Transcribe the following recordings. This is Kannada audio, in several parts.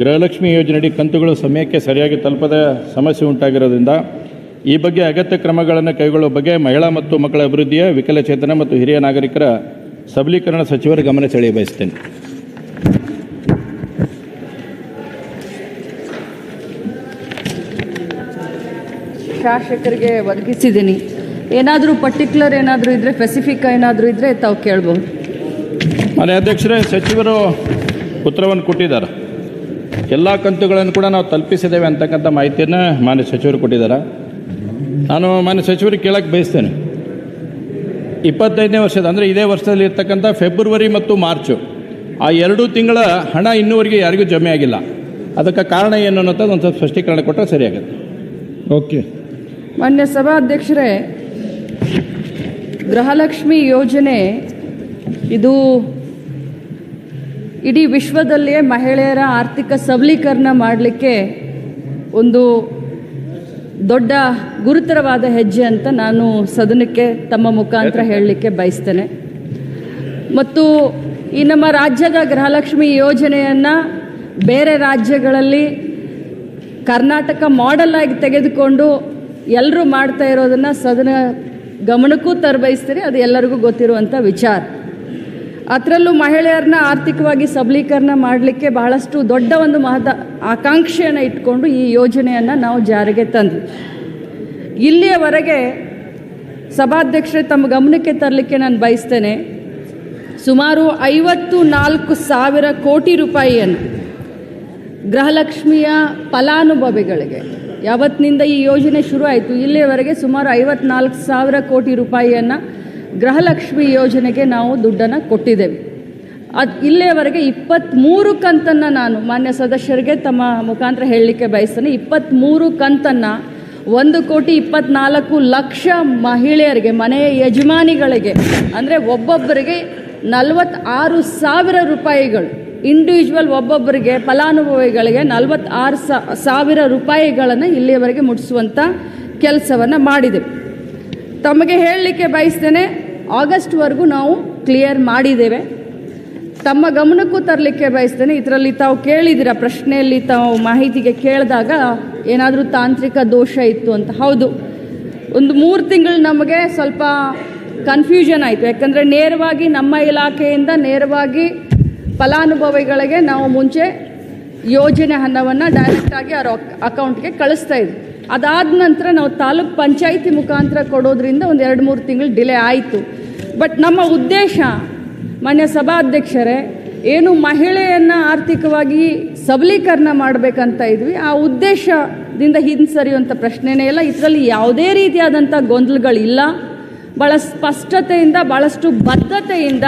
ಗೃಹಲಕ್ಷ್ಮಿ ಯೋಜನೆಯಡಿ ಕಂತುಗಳು ಸಮಯಕ್ಕೆ ಸರಿಯಾಗಿ ತಲುಪದ ಸಮಸ್ಯೆ ಉಂಟಾಗಿರೋದ್ರಿಂದ ಈ ಬಗ್ಗೆ ಅಗತ್ಯ ಕ್ರಮಗಳನ್ನು ಕೈಗೊಳ್ಳುವ ಬಗ್ಗೆ ಮಹಿಳಾ ಮತ್ತು ಮಕ್ಕಳ ಅಭಿವೃದ್ಧಿಯ ವಿಕಲಚೇತನ ಮತ್ತು ಹಿರಿಯ ನಾಗರಿಕರ ಸಬಲೀಕರಣ ಸಚಿವರ ಗಮನ ಸೆಳೆಯ ಬಯಸ್ತೇನೆ. ಶಾಸಕರಿಗೆ ಒದಗಿಸಿದ್ದೀನಿ. ಏನಾದರೂ ಪರ್ಟಿಕ್ಯುಲರ್ ಏನಾದರೂ ಇದ್ದರೆ ಸ್ಪೆಸಿಫಿಕ್ ಏನಾದರೂ ಇದ್ದರೆ ತಾವು ಕೇಳ್ಬೋದು. ಮಾನ್ಯ ಅಧ್ಯಕ್ಷರೇ ಸಚಿವರು ಉತ್ತರವನ್ನು ಕೊಟ್ಟಿದ್ದಾರೆ. ಎಲ್ಲ ಕಂತುಗಳನ್ನು ಕೂಡ ನಾವು ತಲುಪಿಸಿದ್ದೇವೆ ಅಂತಕ್ಕಂಥ ಮಾಹಿತಿಯನ್ನು ಮಾನ್ಯ ಸಚಿವರು ಕೊಟ್ಟಿದ್ದಾರೆ. ನಾನು ಮಾನ್ಯ ಸಚಿವರಿಗೆ ಕೇಳಕ್ಕೆ ಬಯಸ್ತೇನೆ. ಇಪ್ಪತ್ತೈದನೇ ವರ್ಷದ ಅಂದರೆ ಇದೇ ವರ್ಷದಲ್ಲಿ ಇರ್ತಕ್ಕಂಥ ಫೆಬ್ರವರಿ ಮತ್ತು ಮಾರ್ಚು ಆ ಎರಡು ತಿಂಗಳ ಹಣ ಇನ್ನೂವರೆಗೆ ಯಾರಿಗೂ ಜಮೆ ಆಗಿಲ್ಲ. ಅದಕ್ಕೆ ಕಾರಣ ಏನು ಅನ್ನೋದು ಒಂದು ಸ್ವಲ್ಪ ಸ್ಪಷ್ಟೀಕರಣ ಕೊಟ್ಟರೆ ಸರಿಯಾಗುತ್ತೆ. ಓಕೆ. ಮಾನ್ಯ ಸಭಾಧ್ಯಕ್ಷರೇ ಗೃಹಲಕ್ಷ್ಮಿ ಯೋಜನೆ ಇದು ಇಡೀ ವಿಶ್ವದಲ್ಲಿಯೇ ಮಹಿಳೆಯರ ಆರ್ಥಿಕ ಸಬಲೀಕರಣ ಮಾಡಲಿಕ್ಕೆ ಒಂದು ದೊಡ್ಡ ಗುರುತರವಾದ ಹೆಜ್ಜೆ ಅಂತ ನಾನು ಸದನಕ್ಕೆ ತಮ್ಮ ಮುಖಾಂತರ ಹೇಳಲಿಕ್ಕೆ ಬಯಸ್ತೇನೆ. ಮತ್ತು ಈ ನಮ್ಮ ರಾಜ್ಯದ ಗೃಹಲಕ್ಷ್ಮಿ ಯೋಜನೆಯನ್ನು ಬೇರೆ ರಾಜ್ಯಗಳಲ್ಲಿ ಕರ್ನಾಟಕ ಮಾಡೆಲ್ ಆಗಿ ತೆಗೆದುಕೊಂಡು ಎಲ್ಲರೂ ಮಾಡ್ತಾ ಇರೋದನ್ನು ಸದನ ಗಮನಕ್ಕೂ ತರಬಯಸ್ತೀರಿ, ಅದು ಎಲ್ಲರಿಗೂ ಗೊತ್ತಿರುವಂಥ ವಿಚಾರ. ಅದರಲ್ಲೂ ಮಹಿಳೆಯರನ್ನ ಆರ್ಥಿಕವಾಗಿ ಸಬಲೀಕರಣ ಮಾಡಲಿಕ್ಕೆ ಬಹಳಷ್ಟು ದೊಡ್ಡ ಒಂದು ಮಹದ ಆಕಾಂಕ್ಷೆಯನ್ನು ಇಟ್ಕೊಂಡು ಈ ಯೋಜನೆಯನ್ನು ನಾವು ಜಾರಿಗೆ ತಂದ್ವಿ. ಇಲ್ಲಿಯವರೆಗೆ ಸಭಾಧ್ಯಕ್ಷರೇ ತಮ್ಮ ಗಮನಕ್ಕೆ ತರಲಿಕ್ಕೆ ನಾನು ಬಯಸ್ತೇನೆ, ಸುಮಾರು ಐವತ್ತು ನಾಲ್ಕು ಸಾವಿರ ಕೋಟಿ ರೂಪಾಯಿಯನ್ನು ಗೃಹಲಕ್ಷ್ಮಿಯ ಫಲಾನುಭವಿಗಳಿಗೆ ಯಾವತ್ತಿನಿಂದ ಈ ಯೋಜನೆ ಶುರು ಆಯಿತು ಇಲ್ಲಿಯವರೆಗೆ ಸುಮಾರು ಐವತ್ನಾಲ್ಕು ಸಾವಿರ ಕೋಟಿ ರೂಪಾಯಿಯನ್ನು ಗೃಹಲಕ್ಷ್ಮಿ ಯೋಜನೆಗೆ ನಾವು ದುಡ್ಡನ್ನು ಕೊಟ್ಟಿದ್ದೇವೆ. ಅದು ಇಲ್ಲಿಯವರೆಗೆ ಇಪ್ಪತ್ತ್ಮೂರು ಕಂತನ್ನು ನಾನು ಮಾನ್ಯ ಸದಸ್ಯರಿಗೆ ತಮ್ಮ ಮುಖಾಂತರ ಹೇಳಲಿಕ್ಕೆ ಬಯಸ್ತೇನೆ. ಇಪ್ಪತ್ತ್ಮೂರು ಕಂತನ್ನು ಒಂದು ಕೋಟಿ ಇಪ್ಪತ್ನಾಲ್ಕು ಲಕ್ಷ ಮಹಿಳೆಯರಿಗೆ ಮನೆಯ ಯಜಮಾನಿಗಳಿಗೆ, ಅಂದರೆ ಒಬ್ಬೊಬ್ಬರಿಗೆ ನಲವತ್ತಾರು ಸಾವಿರ ರೂಪಾಯಿಗಳು ಇಂಡಿವಿಜುವಲ್ ಒಬ್ಬೊಬ್ಬರಿಗೆ ಫಲಾನುಭವಿಗಳಿಗೆ ನಲವತ್ತಾರು ಸಾವಿರ ರೂಪಾಯಿಗಳನ್ನು ಇಲ್ಲಿಯವರೆಗೆ ಮುಟ್ಟಿಸುವಂಥ ಕೆಲಸವನ್ನು ಮಾಡಿದೆವು ತಮಗೆ ಹೇಳಲಿಕ್ಕೆ ಬಯಸ್ತೇನೆ, ಆಗಸ್ಟ್ವರೆಗೂ ನಾವು ಕ್ಲಿಯರ್ ಮಾಡಿದ್ದೇವೆ. ತಮ್ಮ ಗಮನಕ್ಕೂ ತರಲಿಕ್ಕೆ ಬಯಸ್ತೇನೆ. ಇದರಲ್ಲಿ ತಾವು ಕೇಳಿದಿರ ಪ್ರಶ್ನೆಯಲ್ಲಿ ತಾವು ಮಾಹಿತಿಗೆ ಕೇಳಿದಾಗ ಏನಾದರೂ ತಾಂತ್ರಿಕ ದೋಷ ಇತ್ತು ಅಂತ. ಹೌದು, ಒಂದು ಮೂರು ತಿಂಗಳು ನಮಗೆ ಸ್ವಲ್ಪ ಕನ್ಫ್ಯೂಷನ್ ಆಯಿತು. ಯಾಕಂದರೆ ನೇರವಾಗಿ ನಮ್ಮ ಇಲಾಖೆಯಿಂದ ನೇರವಾಗಿ ಫಲಾನುಭವಿಗಳಿಗೆ ನಾವು ಮುಂಚೆ ಯೋಜನೆ ಹಣವನ್ನು ಡೈರೆಕ್ಟಾಗಿ ಅವ್ರ ಅಕೌಂಟ್ಗೆ ಕಳಿಸ್ತಾ ಇದ್ವಿ. ಅದಾದ ನಂತರ ನಾವು ತಾಲೂಕ್ ಪಂಚಾಯಿತಿ ಮುಖಾಂತರ ಕೊಡೋದ್ರಿಂದ ಒಂದು ಎರಡು ಮೂರು ತಿಂಗಳು ಡಿಲೇ ಆಯಿತು. ಬಟ್ ನಮ್ಮ ಉದ್ದೇಶ, ಮಾನ್ಯ ಸಭಾಧ್ಯಕ್ಷರೇ, ಏನು ಮಹಿಳೆಯನ್ನು ಆರ್ಥಿಕವಾಗಿ ಸಬಲೀಕರಣ ಮಾಡಬೇಕಂತ ಇದ್ವಿ. ಆ ಉದ್ದೇಶದಿಂದ ಹಿಂಸರಿಯುವಂಥ ಪ್ರಶ್ನೆನೇ ಇಲ್ಲ. ಇದರಲ್ಲಿ ಯಾವುದೇ ರೀತಿಯಾದಂಥ ಗೊಂದಲಗಳಿಲ್ಲ. ಭಾಳ ಸ್ಪಷ್ಟತೆಯಿಂದ ಭಾಳಷ್ಟು ಬದ್ಧತೆಯಿಂದ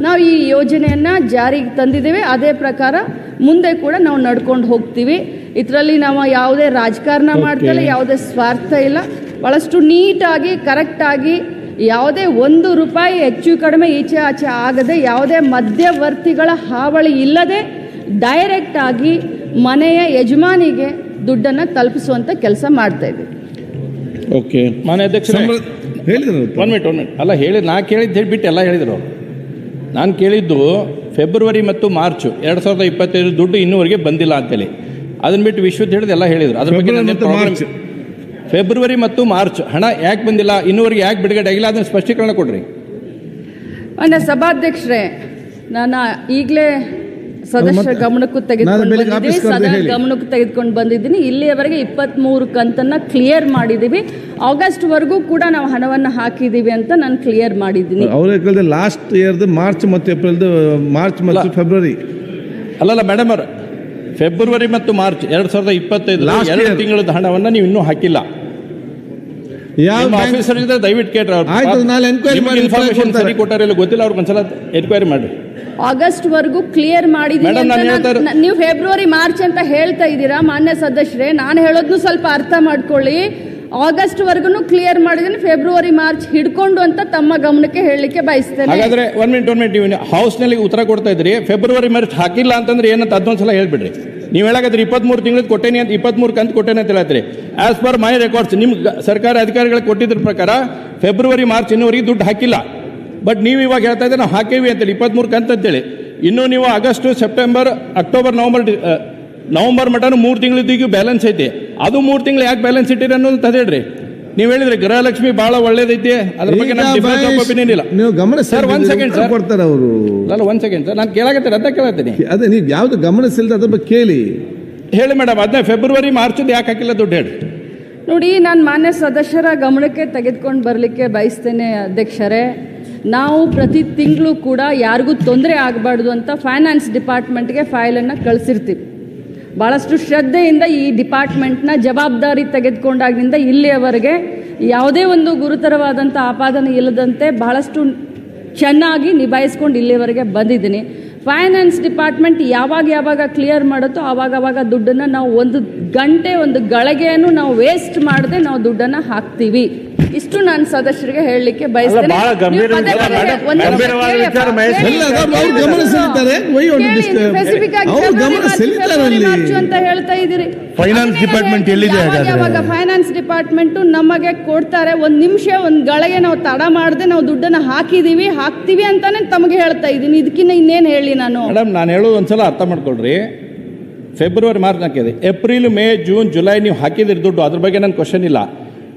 ನಾವು ಈ ಯೋಜನೆಯನ್ನು ಜಾರಿಗೆ ತಂದಿದ್ದೇವೆ. ಅದೇ ಪ್ರಕಾರ ಮುಂದೆ ಕೂಡ ನಾವು ನಡ್ಕೊಂಡು ಹೋಗ್ತೀವಿ. ಇದರಲ್ಲಿ ನಾವು ಯಾವುದೇ ರಾಜಕಾರಣ ಮಾಡ್ತಿಲ್ಲ ಯಾವುದೇ ಸ್ವಾರ್ಥ ಇಲ್ಲ. ಭಾಳಷ್ಟು ನೀಟಾಗಿ ಕರೆಕ್ಟಾಗಿ ಯಾವುದೇ ಒಂದು ರೂಪಾಯಿ ಹೆಚ್ಚು ಕಡಿಮೆ ಈಚೆ ಆಚೆ ಆಗದೆ ಯಾವುದೇ ಮಧ್ಯವರ್ತಿಗಳ ಹಾವಳಿ ಇಲ್ಲದೆ ಡೈರೆಕ್ಟ್ ಆಗಿ ಮನೆಯ ಯಜಮಾನಿಗೆ ದುಡ್ಡನ್ನು ತಲುಪಿಸುವಂಥ ಕೆಲಸ ಮಾಡ್ತಾ ಇದ್ದೀವಿ ಓಕೆ ಮನೆ ಅಧ್ಯಕ್ಷ ಹೇಳಿದ್ರು ಒನ್ ಮಿನಿಟ್ ಒನ್ ಮಿನಿಟ್ ಅಲ್ಲ ಹೇಳಿ ನಾ ಕೇಳಿದ್ದು ಹೇಳಿಬಿಟ್ಟು ಎಲ್ಲ ಹೇಳಿದರು ನಾನು ಕೇಳಿದ್ದು ಫೆಬ್ರವರಿ ಮತ್ತು ಮಾರ್ಚು ಎರಡು ಸಾವಿರದ ಇಪ್ಪತ್ತೈದು ದುಡ್ಡು ಇನ್ನೂವರೆಗೆ ಬಂದಿಲ್ಲ ಅಂತೇಳಿ. ಅದನ್ನ ಬಿಟ್ಟು ವಿಶ್ವದ ಹಿಡಿದು ಎಲ್ಲ ಹೇಳಿದ್ರು. ಅದ್ರ ಬಗ್ಗೆ ಫೆಬ್ರವರಿ ಮತ್ತು ಮಾರ್ಚ್. ಫೆಬ್ರವರಿ ಮತ್ತು ಮಾರ್ಚ್. ಹಣ ಯಾಕೆ ಬಂದಿಲ್ಲ? ಇನ್ನೂವರೆಗೆ ಯಾಕೆ ಬಿಡುಗಡೆ ಆಗಿಲ್ಲ? ಅದನ್ನ ಸ್ಪಷ್ಟೀಕರಣ ಕೊಡ್ರಿ. ಅಣ್ಣ ಸಭಾಧ್ಯಕ್ಷರೇ ನಾನು ಈಗಲೇ ಸದಸ್ಯರ ಮತ್ತೆ- ಗಮನಕ್ಕೂ ತೆಗೆದುಕೊಂಡು ಬಂದಿದ್ದೀನಿ. ಸದನ. ಗಮನಕ್ಕೂ ತೆಗೆದುಕೊಂಡು ಬಂದಿದ್ದೀನಿ. ಇಲ್ಲಿಯವರೆಗೆ ಇಪ್ಪತ್ತ್ಮೂರು ಕಂತನ್ನು ಕ್ಲಿಯರ್ ಮಾಡಿದ್ದೀವಿ ಆಗಸ್ಟ್ವರೆಗೂ ಕೂಡ ನಾವು ಹಣವನ್ನು ಹಾಕಿದ್ದೀವಿ ಅಂತ ನಾನು ಕ್ಲಿಯರ್ ಮಾಡಿದ್ದೀನಿ. ಅವರೇ ಲಾಸ್ಟ್ ಇಯರ್ದು ಮಾರ್ಚ್ ಮತ್ತು ಏಪ್ರಿಲ್ದು ಮಾರ್ಚ್ ಮತ್ತು ಫೆಬ್ರವರಿ. ಅಲ್ಲಲ್ಲ ಮೇಡಮ್ ಅವ್ರ ಫೆಬ್ರವರಿ ಮತ್ತು ಮಾರ್ಚ್ ಎರಡ್ ಸಾವಿರದ ಇಪ್ಪತ್ತೈದು ಎರಡು ತಿಂಗಳ ತಿಂಗಳದ ಹಣವನ್ನು ನೀವು ಇನ್ನೂ ಹಾಕಿಲ್ಲ. ಯಾವ ಆಫೀಸರ್ ಇದ್ರೆ ದಯವಿಟ್ಟು ಕೇಳ್ರಿ ಅವ್ರು. ಆಯ್ತು, ನಾಳೆ ಮಾಡಿ ಇನ್ಫಾರ್ಮೇಶನ್. ಸರಿ ಕೊಟ್ಟಾರ ಇಲ್ಲ ಗೊತ್ತಿಲ್ಲ ಅವ್ರಿಗೆ ಒಂದ್ಸಲ ಎನ್ಕ್ವೈರಿ ಮಾಡ್ರಿ. ಆಗಸ್ಟ್ವರೆಗೂ ಕ್ಲಿಯರ್ ಮಾಡಿದೀನಿ ನೀವು ಫೆಬ್ರವರಿ ಮಾರ್ಚ್ ಅಂತ ಹೇಳ್ತಾ ಇದ್ದೀರಾ ಮಾನ್ಯ ಸದಸ್ಯರೇ ನಾನು ಹೇಳೋದ್ನು ಸ್ವಲ್ಪ ಅರ್ಥ ಮಾಡ್ಕೊಳ್ಳಿ. ಆಗಸ್ಟ್ವರೆಗೂ ಕ್ಲಿಯರ್ ಮಾಡಿದ್ದೀನಿ ಫೆಬ್ರವರಿ ಮಾರ್ಚ್ ಹಿಡ್ಕೊಂಡು ಅಂತ ತಮ್ಮ ಗಮನಕ್ಕೆ ಹೇಳಲಿಕ್ಕೆ ಬಯಸ್ತೇನೆ. ಹಾಗಾದ್ರೆ ಒನ್ ಮಿನಿಟ್ ಒನ್ ಮಿನಿಟ್ ನೀವು ಹೌಸ್ನಲ್ಲಿ ಉತ್ತರ ಕೊಡ್ತಾ ಇದ್ರಿ ಫೆಬ್ರವರಿ ಮಾರ್ಚ್ ಹಾಕಿಲ್ಲ ಅಂತಂದ್ರೆ ಏನಂತ ಅದೊಂದ್ಸಲ ಹೇಳ್ಬಿಡ್ರಿ. ನೀವು ಹೇಳಾಕತ್ರಿ ಇಪ್ಪತ್ಮೂರು ತಿಂಗಳಿಗೆ ಕೊಟ್ಟೇನಿ ಅಂತ ಇಪ್ಪತ್ಮೂರು ಕಂತ ಕೊಟ್ಟೇನೆ ಅಂತ ಹೇಳತ್ರಿ ಆಸ್ ಪರ್ ಮೈ ರೆಕಾರ್ಡ್ಸ್ ನಿಮ್ಮ ಸರ್ಕಾರ ಅಧಿಕಾರಿಗಳಿಗೆ ಕೊಟ್ಟಿದ್ರ ಪ್ರಕಾರ ಫೆಬ್ರವರಿ ಮಾರ್ಚ್ ಇನ್ನೂವರೆಗೆ ದುಡ್ಡು ಹಾಕಿಲ್ಲ. ಬಟ್ ನೀವು ಇವಾಗ ಹೇಳ್ತಾ ಇದ್ರೆ ನಾವು ಹಾಕೇವಿ ಅಂತೇಳಿ ಇಪ್ಪತ್ಮೂರು ಕಂತ ಅಂತೇಳಿ. ಇನ್ನು ನೀವು August September October November November mutton ಮೂರು ತಿಂಗಳಿಗೂ ಬ್ಯಾಲೆನ್ಸ್ ಐತಿ. ಅದು ಮೂರು ತಿಂಗಳು ಯಾಕೆ ಬ್ಯಾಲೆನ್ಸ್ ಇಟ್ಟಿರಿ ಅನ್ನೋದು ಅದ್ ಹೇಳ್ರಿ ನೀವು ಹೇಳಿದ್ರೆ ಗೃಹಲಕ್ಷ್ಮಿ ಬಹಳ ಒಳ್ಳೇದೈತಿ ಅದ್ರ ಬಗ್ಗೆ ನಾನು ಇಲ್ಲ. ನೀವು ಗಮನ ಸರ್ ಒಂದ್ ಸೆಕೆಂಡ್ ಸರ್ ಕೊಡ್ತಾರೆ ಅವರು. ಅಲ್ಲ ಒಂದ್ ಸೆಕೆಂಡ್ ಸರ್ ನಾನು ಕೇಳಾಕತ್ತೀನಿ ಅದ ಕೇಳತ್ತೀನಿ ಅದೇ ನೀವು ಯಾವ್ದು ಗಮನಿಸಿಲ್ದ ಅದ್ರ ಬಗ್ಗೆ ಕೇಳಿ. ಹೇಳಿ ಮೇಡಮ್ ಅದನ್ನ ಫೆಬ್ರವರಿ ಮಾರ್ಚ್ ಯಾಕೆ ಹಾಕಿಲ್ಲ ದುಡ್ಡು ಹೇಳಿ. ನೋಡಿ ನಾನು ಮಾನ್ಯ ಸದಸ್ಯರ ಗಮನಕ್ಕೆ ತೆಗೆದುಕೊಂಡು ಬರಲಿಕ್ಕೆ ಬಯಸ್ತೇನೆ ಅಧ್ಯಕ್ಷರೇ. ನಾವು ಪ್ರತಿ ತಿಂಗಳು ಕೂಡ ಯಾರಿಗೂ ತೊಂದರೆ ಆಗಬಾರ್ದು ಅಂತ ಫೈನಾನ್ಸ್ ಡಿಪಾರ್ಟ್ಮೆಂಟ್ಗೆ ಫೈಲನ್ನು ಕಳಿಸಿರ್ತೀವಿ. ಭಾಳಷ್ಟು ಶ್ರದ್ಧೆಯಿಂದ ಈ ಡಿಪಾರ್ಟ್ಮೆಂಟ್ನ ಜವಾಬ್ದಾರಿ ತೆಗೆದುಕೊಂಡಾಗಿನಿಂದ ಇಲ್ಲಿಯವರೆಗೆ ಯಾವುದೇ ಒಂದು ಗುರುತರವಾದಂಥ ಆಪಾದನೆ ಇಲ್ಲದಂತೆ ಬಹಳಷ್ಟು ಚೆನ್ನಾಗಿ ನಿಭಾಯಿಸ್ಕೊಂಡು ಇಲ್ಲಿಯವರೆಗೆ ಬಂದಿದ್ದೀನಿ. ಫೈನಾನ್ಸ್ ಡಿಪಾರ್ಟ್ಮೆಂಟ್ ಯಾವಾಗ ಯಾವಾಗ ಕ್ಲಿಯರ್ ಮಾಡುತ್ತೋ ಆವಾಗ ದುಡ್ಡನ್ನು ನಾವು ಒಂದು ಗಂಟೆ ಒಂದು ಗಳಿಗೆಯನ್ನು ನಾವು ವೇಸ್ಟ್ ಮಾಡದೆ ನಾವು ದುಡ್ಡನ್ನು ಹಾಕ್ತೀವಿ. ಇಷ್ಟು ನಾನು ಸದಸ್ಯರಿಗೆ ಹೇಳಲಿಕ್ಕೆ ಬಯಸ್ತೇನೆ. ಅಂತ ಹೇಳ್ತಾ ಇದ್ದೀರಿ. ಫೈನಾನ್ಸ್ ಡಿಪಾರ್ಟ್ಮೆಂಟ್ ಎಲ್ಲಿದೆ ಯಾವಾಗ ಫೈನಾನ್ಸ್ ಡಿಪಾರ್ಟ್ಮೆಂಟ್ ನಮಗೆ ಕೊಡ್ತಾರೆ ಒಂದ್ ನಿಮಿಷ ಒಂದ್ ಗಳಿಗೆ ನಾವು ತಡ ಮಾಡದೆ ನಾವು ದುಡ್ಡನ್ನ ಹಾಕಿದೀವಿ ಹಾಕ್ತೀವಿ ಅಂತಾನೆ ತಮಗೆ ಹೇಳ್ತಾ ಇದ್ದೀನಿ. ಇದಕ್ಕಿಂತ ಇನ್ನೇನು ಹೇಳಿ ನಾನು? ಮೇಡಮ್ ನಾನು ಹೇಳೋದು ಒಂದ್ಸಲ ಅರ್ಥ ಮಾಡ್ಕೊಳ್ರಿ. ಫೆಬ್ರವರಿ ಮಾರ್ಚ್ ಹಾಕಿದೆ ಏಪ್ರಿಲ್ ಮೇ ಜೂನ್ ಜುಲೈ ನೀವು ಹಾಕಿದಿರಿ ದುಡ್ಡು. ಅದ್ರ ಬಗ್ಗೆ ನನ್ನ ಕ್ವಶನ್ ಇಲ್ಲ.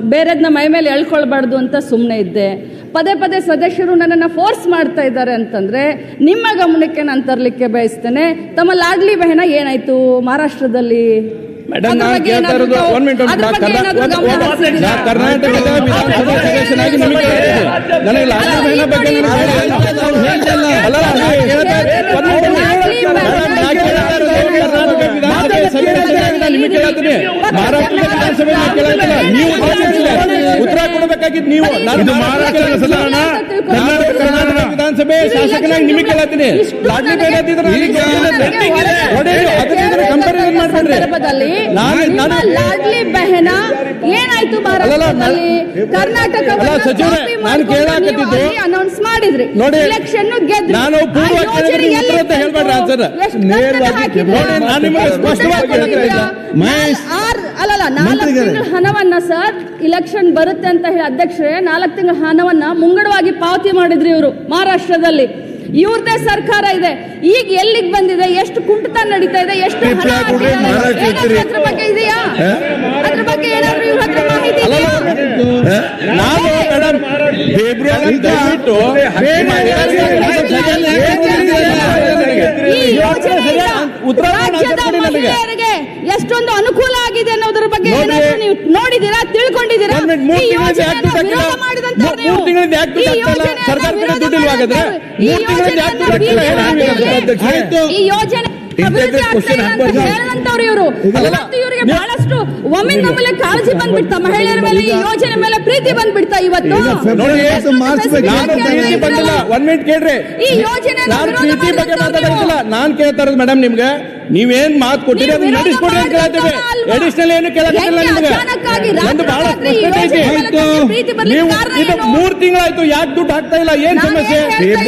ಬೇರೆದನ್ನ ಮೈ ಮೇಲೆ ಎಳ್ಕೊಳ್ಬಾರ್ದು ಅಂತ ಸುಮ್ಮನೆ ಇದ್ದೆ. ಪದೇ ಪದೇ ಸದಸ್ಯರು ನನ್ನನ್ನು ಫೋರ್ಸ್ ಮಾಡ್ತಾ ಇದ್ದಾರೆ ಅಂತಂದರೆ ನಿಮ್ಮ ಗಮನಕ್ಕೆ ನಾನು ತರಲಿಕ್ಕೆ ಬಯಸ್ತೇನೆ. ತಮ್ಮ ಲಾಡ್ಲಿ ಬಹನ ಏನಾಯಿತು? ಮಹಾರಾಷ್ಟ್ರದಲ್ಲಿ ಮೇಡಮ್ ನಾನು ಕೇಳ್ತಾ ಇರೋದು ಒನ್ ಮಿನಿಟ್ ಕರ್ನಾಟಕದ ವಿಧಾನಸಭಾ ಸದಸ್ಯನಾಗಿ ನಿಮಗೆ ನನಗೆ ಬಗ್ಗೆ ವಿಧಾನಸಭೆ ನೀವು ಉತ್ತರ ಕೊಡಬೇಕಾಗಿತ್ತು ಕೊಡಬೇಕಾಗಿದ್ದು ನೀವು. ನಾನು ಕರ್ನಾಟಕ ಕರ್ನಾಟಕ ವಿಧಾನಸಭೆ ಶಾಸಕನಾಗಿ ನಿಮಗೆ ಕೇಳತ್ತೀನಿ. ಲಾಡ್ಲಿ ಬೇಡ ಕಂಪ್ಯಾರಿಸನ್ ಮಾಡ್ಬೇಡ್ರಿ. ನಾನು ನಾನು ಲಾಡ್ಲಿ ಬೆಹನ ಏನಾಯ್ತು ಮಹಾರಾಷ್ಟ್ರದಲ್ಲಿ ಕರ್ನಾಟಕ ಸಚಿವರೇ, ನಾನು ಕೇಳಾಕತ್ತಿದ್ದು- ಅನೌನ್ಸ್ ಮಾಡಿದ್ರಿ. ನೋಡಿ, ಎಲೆಕ್ಷನ್ ಗೆದ್ದು ನಾನು ಪೂರ್ವ ಹೇಳ್ಬೇಡ್ರಿ. ನೇರವಾಗಿ ನೋಡಿ, ನಾನು ನಿಮಗೆ ಸ್ಪಷ್ಟವಾಗಿ ಹೇಳ್ತಾ ಇಲ್ಲ. ಮಹೇಶ್, ಅಲ್ಲಲ್ಲ ನಾಲ್ಕು ತಿಂಗಳ ಹಣವನ್ನ ಸರ್ ಇಲೆಕ್ಷನ್ ಬರುತ್ತೆ ಅಂತ ಹೇಳಿ ಅಧ್ಯಕ್ಷರೇ ನಾಲ್ಕು ತಿಂಗಳ ಹಣವನ್ನ ಮುಂಗಡವಾಗಿ ಪಾವತಿ ಮಾಡಿದ್ರಿ ಇವರು ಮಹಾರಾಷ್ಟ್ರದಲ್ಲಿ. ಇವ್ರದೇ ಸರ್ಕಾರ ಇದೆ. ಈಗ ಎಲ್ಲಿಗೆ ಬಂದಿದೆ? ಎಷ್ಟು ಕುಂಟುತ ನಡೀತಾ ಇದೆ? ಎಷ್ಟು ಹಣ ಅದ್ರ ಬಗ್ಗೆ ಇದೆಯಾ? ಅದ್ರ ಬಗ್ಗೆ ಏನಾದ್ರು ಇವ್ರ ಹತ್ರ ಮಾಹಿತಿ ಇದೆಯಾ? ನಾನು ಮೇಡಮ್ ಫೆಬ್ರವರಿ ಮಹಿಳೆಯರಿಗೆ ಎಷ್ಟೊಂದು ಅನುಕೂಲ ಆಗಿದೆ ಅನ್ನೋದ್ರ ಬಗ್ಗೆ. ನೀವು ನೋಡಿದ್ದೀರಾ ತಿಳ್ಕೊಂಡಿದ್ದೀರಾ? ಈ ಯೋಜನೆ ಅಭಿವೃದ್ಧಿ ಆಗ್ತಾ ಇಲ್ಲ ಅಂತ ಹೇಳದಂತವ್ರು ಇವರು. ಮತ್ತು ಇವರಿಗೆ ಬಹಳಷ್ಟು ಒಮ್ಮೆ ನಮ್ಮಲ್ಲಿ ಕಾಳಜಿ ಬಂದ್ಬಿಡ್ತಾ ಮಹಿಳೆಯರ ಮೇಲೆ ಈ ಯೋಜನೆ ಮೇಲೆ ಪ್ರೀತಿ ಬಂದ್ಬಿಡ್ತಾ ಇವತ್ತು. ಒಂದ್ ಮಿನಿಟ್ ಕೇಳ್ರಿ. ಈ ಯೋಜನೆ ನಾನು ಪ್ರೀತಿ ಬಗ್ಗೆ ಮಾತಾಡೋದಿಲ್ಲ. ನಾನ್ ಕೇಳ್ತಾ ಇರೋದು ಮೇಡಮ್ ನಿಮ್ಗೆ. ನೀವೇನ್ ಮಾತು ಕೊಟ್ಟಿರಿ? ಅದನ್ನ ನಡೆಸ್ಕೊಡಿ ಅಂತ ಹೇಳ್ತೇವೆ. ಎಡಿಷನಲ್ ಏನು ಕೇಳಕ್ಕಿಲ್ಲ ನಿಮಗೆ? ಒಂದು ಬಹಳ ಸ್ಪಷ್ಟತೆ ಐತಿ ನೀವು ಇದು ಮೂರ್ ತಿಂಗಳಾಯ್ತು ಯಾಕೆ ದುಡ್ಡು ಹಾಕ್ತಾ ಇಲ್ಲ? ಏನ್ ಸಮಸ್ಯೆ?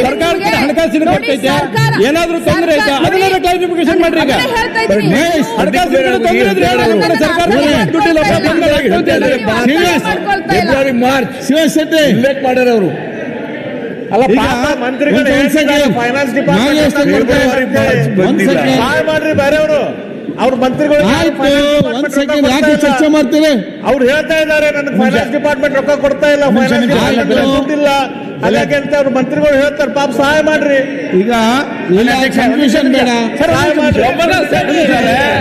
ಸರ್ಕಾರ ಹಣಕಾಸಿನ ಕೊಟ್ಟೈತೆ ಏನಾದ್ರೂ ತೊಂದರೆ ಐತಾ? ಅದನ್ನೆಲ್ಲ ಅದನ್ನ ಕ್ಲಾರಿಫಿಕೇಶನ್ ಮಾಡ್ರಿ ಈಗ. ಫೆಬ್ರವರಿ ಮಾರ್ಚ್ ಉಲ್ಲೇಖ ಮಾಡ್ಯಾರ ಅವರು ಅಲ್ಲ ಈಗ ಪಾಪ ಮಂತ್ರಿಗಳು ಒಂದು ಹೇಳ್ತಿದ್ದಾರೆ, second. ಫೈನಾನ್ಸ್ ಪಾಪ ಡಿಪಾರ್ಟ್ಮೆಂಟ್ ಮಾಡ್ರಿ ಬೇರೆಯವರು. ಅವ್ರ ಮಂತ್ರಿಗಳು ಆಯ್ತು ಒಂದ್ ಸೆಕೆಂಡ್ ಯಾಕೆ ಚರ್ಚೆ ಮಾಡ್ತೀವಿ ಅವ್ರು ಹೇಳ್ತಾ ಇದ್ದಾರೆ ನನಗೆ ಫೈನಾನ್ಸ್ ಡಿಪಾರ್ಟ್ಮೆಂಟ್ ರೊಕ್ಕ ಕೊಡ್ತಾ ಇಲ್ಲ ಫೈನಾನ್ಸ್ ಡಿಪಾರ್ಟ್ಮೆಂಟ್. ದುಡ್ಡಿಲ್ಲ ಹಾಗಾಗಿ ಅಂತ ಅವ್ರ ಮಂತ್ರಿಗಳು ಹೇಳ್ತಾರೆ ಪಾಪ ಸಹಾಯ ಮಾಡ್ರಿ. ಈಗ ಇಲ್ಲ ಕನ್ಫ್ಯೂಷನ್ ಬೇಡ. ಸಹಾಯ ಮಾಡ್ರಿ.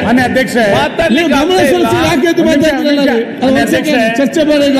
ಮಾನ್ಯ ಅಧ್ಯಕ್ಷ. ನೀವು ಗಮನ ಯಾಕೆ ಚರ್ಚೆ ಬೇಡ ಈಗ.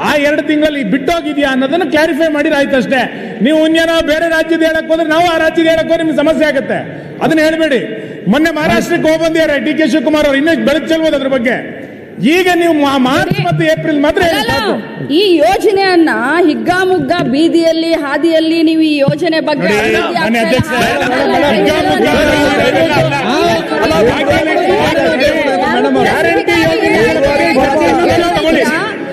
ಆ ಎರಡು ತಿಂಗಳಲ್ಲಿ ಬಿಟ್ಟೋಗಿದ್ಯಾ ಅನ್ನೋದನ್ನು ಕ್ಲಾರಿಫೈ ಮಾಡಿದ್ರೆ ಆಯ್ತು ಅಷ್ಟೇ ನೀವು ಇನ್ನೇನೋ ಬೇರೆ ರಾಜ್ಯದ ಹೇಳಕ್ ಹೋದ್ರೆ ನಾವು ಆ ರಾಜ್ಯದ ಹೇಳಕ್ ಹೋದ್ರೆ ನಿಮ್ಗೆ ಸಮಸ್ಯೆ ಆಗುತ್ತೆ ಅದನ್ನ ಹೇಳ್ಬೇಡಿ ಮೊನ್ನೆ ಮಹಾರಾಷ್ಟ್ರಕ್ಕೆ ಹೋಗಿ ಬಂದಿದ್ದಾರೆ ಡಿ ಕೆ ಶಿವಕುಮಾರ್ ಅವರು ಇನ್ನೂ ಬೆಳಕು ಚೆಲ್ಬೋದು ಅದ್ರ ಬಗ್ಗೆ ಈಗ ನೀವು ಮಾರ್ಚ್ ಮತ್ತು ಏಪ್ರಿಲ್ ಮಾತ್ರ. ಈ ಯೋಜನೆಯನ್ನ ಹಿಗ್ಗಾಮುಗ್ಗಾ ಬೀದಿಯಲ್ಲಿ ಹಾದಿಯಲ್ಲಿ ನೀವು ಈ ಯೋಜನೆ ಬಗ್ಗೆ ಗ್ಯಾರಂಟಿ ಯೋಜನೆ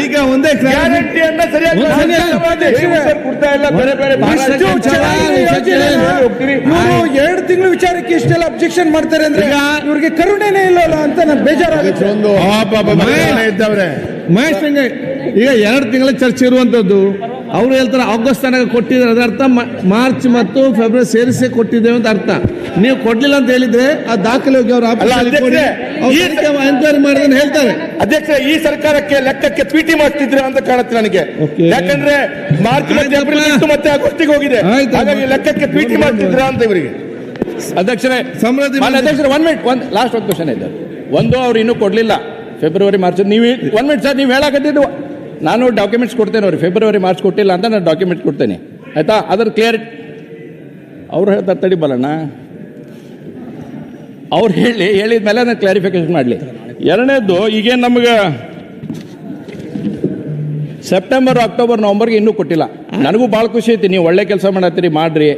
ಈಗ ಒಂದೇ ಗ್ಯಾರಂಟಿಯನ್ನ ಸರಿಯಾಗಿ. ಕೊಡ್ತಾ ಇಲ್ಲ ಬೇರೆ ಬೇರೆ ಎರಡು ತಿಂಗಳು ವಿಚಾರಕ್ಕೆ ಇಷ್ಟೆಲ್ಲ ಅಬ್ಜೆಕ್ಷನ್ ಮಾಡ್ತಾರೆ ಅಂದ್ರೆ ಈಗ- ಇವ್ರಿಗೆ ಕರುಣೆನೇ ಇಲ್ಲ ಅಂತ ನನ್ ಬೇಜಾರಾಗುತ್ತೆ. ಮಹೇಶ್ ಈಗ ಎರಡು ತಿಂಗಳ ಚರ್ಚೆ ಇರುವಂತದ್ದು ಅವ್ರು ಹೇಳ್ತಾರೆ ಆಗಸ್ಟ್ ತನಕ ಕೊಟ್ಟಿದ್ದಾರೆ. ಅದರ ಅರ್ಥ ಮ- ಮಾರ್ಚ್ ಮತ್ತು ಫೆಬ್ರವರಿ ಸೇರಿಸಿ ಕೊಟ್ಟಿದ್ದೇವೆ ಅಂತ ಅರ್ಥ. ನೀವು ಕೊಡ್ಲಿಲ್ಲ ಅಂತ ಹೇಳಿದ್ರೆ ಆ ದಾಖಲೆ ಹೋಗಿ ಅವರು ಎಂಕ್ವೈರಿ ಮಾಡಿದ್ರೆ ಹೇಳ್ತಾರೆ. ಅಧ್ಯಕ್ಷ ಈ ಸರ್ಕಾರಕ್ಕೆ ಲೆಕ್ಕಕ್ಕೆ ಟ್ವೀಟಿ ಮಾಡ್ತಿದ್ರೆ ಅಂತ ಕಾಣುತ್ತೆ ನನಗೆ. ಯಾಕಂದ್ರೆ ಮಾರ್ಚ್ ಮತ್ತೆ ಆಗಸ್ಟಿಗೆ ಹೋಗಿದೆ. ಹಾಗಾಗಿ ಲೆಕ್ಕಕ್ಕೆ ಟ್ವೀಟಿ ಮಾಡ್ತಿದ್ರ ಅಂತ ಇವರಿಗೆ. ಅಧ್ಯಕ್ಷರೇ ಸಮೃದ್ಧಿ ಅಧ್ಯಕ್ಷರ ಅಧ್ಯಕ್ಷರೇ ಒನ್ ಮಿನಿಟ್ ಒಂದು ಲಾಸ್ಟ್ ಒಂದು ಕ್ವಶನ್ ಇದೆ. ಒಂದು ಅವ್ರು ಇನ್ನೂ ಕೊಡ್ಲಿಲ್ಲ. ಫೆಬ್ರವರಿ ಮಾರ್ಚ್ ನೀವು ಒನ್ ಮಿನಿಟ್ ಸರ್ ನೀವು ಹೇಳಕತ್ತಿದ್ದು ನಾನು ಡಾಕ್ಯುಮೆಂಟ್ಸ್ ಕೊಡ್ತೇನೆ ಅವ್ರಿಗೆ. ಫೆಬ್ರವರಿ ಮಾರ್ಚ್ ಕೊಟ್ಟಿಲ್ಲ ಅಂತ ನಾನು ಡಾಕ್ಯುಮೆಂಟ್ ಕೊಡ್ತೇನೆ. ಆಯ್ತಾ? ಅದ್ರ ಕ್ಲಿಯರ್ ಅವ್ರು ಹೇಳ್ತಾರೆ ತಡಿ ಬಲಣ್ಣ. ಅವ್ರು ಹೇಳಿ ಹೇಳಿದ ಮೇಲೆ ನಾನು ಕ್ಲಾರಿಫಿಕೇಶನ್ ಮಾಡಲಿ. ಎರಡನೇದು ಈಗೇನು ನಮಗೆ ಸೆಪ್ಟೆಂಬರ್ ಅಕ್ಟೋಬರ್ ನವಂಬರ್ಗೆ ಇನ್ನೂ ಕೊಟ್ಟಿಲ್ಲ. ನನಗೂ ಭಾಳ ಖುಷಿ ಐತಿ ನೀವು ಒಳ್ಳೆ ಕೆಲಸ ಮಾಡತ್ತೀರಿ ಮಾಡ್ರಿ.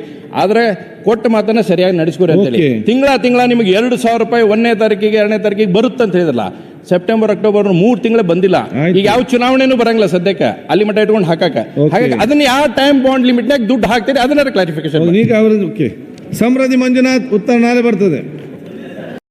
ಆದರೆ ಕೊಟ್ಟ ಮಾತನ್ನ ಸರಿಯಾಗಿ ನಡೆಸ್ಕೊರಿ ಅಂತೇಳಿ. ತಿಂಗಳ ತಿಂಗಳ ನಿಮಗೆ ಎರಡು ಸಾವಿರ ರೂಪಾಯಿ ಒಂದನೇ ತಾರೀಕಿಗೆ ಎರಡನೇ ತಾರೀಕಿಗೆ ಬರುತ್ತೆ ಅಂತ ಹೇಳಿದ್ರಲ್ಲ ಸೆಪ್ಟೆಂಬರ್ ಅಕ್ಟೋಬರ್ ಮೂರು ತಿಂಗಳು ಬಂದಿಲ್ಲ. ಈಗ ಯಾವ ಚುನಾವಣೆನೂ ಬರಂಗಿಲ್ಲ ಸದ್ಯಕ್ಕೆ. ಅಲ್ಲಿ ಮಟ್ಟ ಇಟ್ಕೊಂಡು ಹಾಕಕ. ಹಾಗಾಗಿ ಅದನ್ನ ಯಾವ ಟೈಮ್ ಬಾಂಡ್ ಲಿಮಿಟ್ನಾಗ ದುಡ್ಡು ಹಾಕ್ತೀರಿ ಅದನ್ನ ಕ್ಲಾರಿಫಿಕೇಶನ್ ಈಗ ಓಕೆ. ಸಮೃದ್ಧಿ ಮಂಜುನಾಥ್ ಉತ್ತರ ನಾಳೆ ಬರ್ತದೆ.